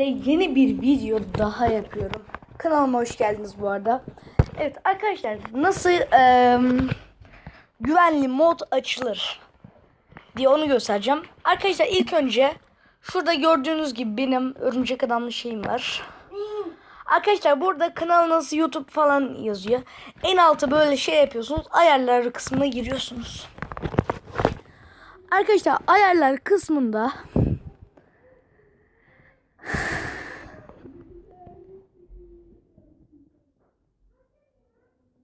sizlerle yeni bir video daha yapıyorum. Kanalıma hoş geldiniz bu arada. Evet arkadaşlar nasıl eee, güvenli mod açılır diye onu göstereceğim. Arkadaşlar ilk önce şurada gördüğünüz gibi benim örümcek adamlı şeyim var. Arkadaşlar burada kanalınız YouTube falan yazıyor. En alta böyle şey yapıyorsunuz. Ayarlar kısmına giriyorsunuz. Arkadaşlar ayarlar kısmında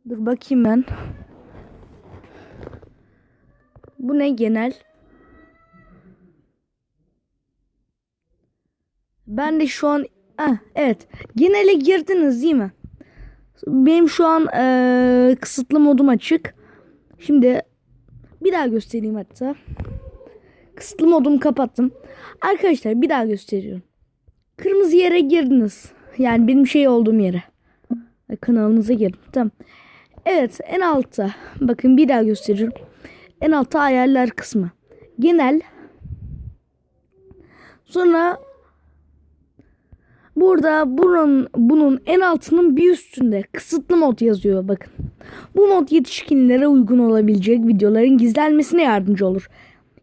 Dur bakayım ben. Bu ne genel? Ben de şu an ah, evet. Genele girdiniz değil mi? Benim şu an eee, kısıtlı modum açık. Şimdi bir daha göstereyim hatta. Kısıtlı modumu kapattım. Arkadaşlar bir daha gösteriyorum. Kırmızı yere girdiniz. Yani benim şey olduğum yere. Kanalınıza girin. Tamam. Evet en altta. Bakın bir daha gösteriyorum. En altta ayarlar kısmı. Genel. Sonra burada bunun, bunun en altının bir üstünde kısıtlı mod yazıyor bakın. Bu mod yetişkinlere uygun olabilecek videoların gizlenmesine yardımcı olur.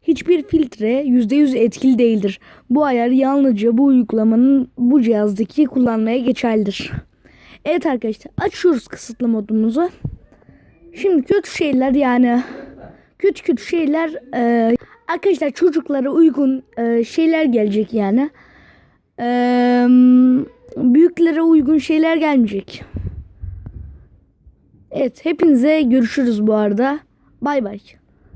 Hiçbir filtre %100 etkili değildir. Bu ayar yalnızca bu uygulamanın bu cihazdaki kullanmaya geçerlidir. Evet arkadaşlar açıyoruz kısıtlı modumuzu. Şimdi kötü şeyler yani kötü kötü şeyler e, arkadaşlar çocuklara uygun e, şeyler gelecek yani. E, büyüklere uygun şeyler gelmeyecek. Evet hepinize görüşürüz bu arada. Bay bay.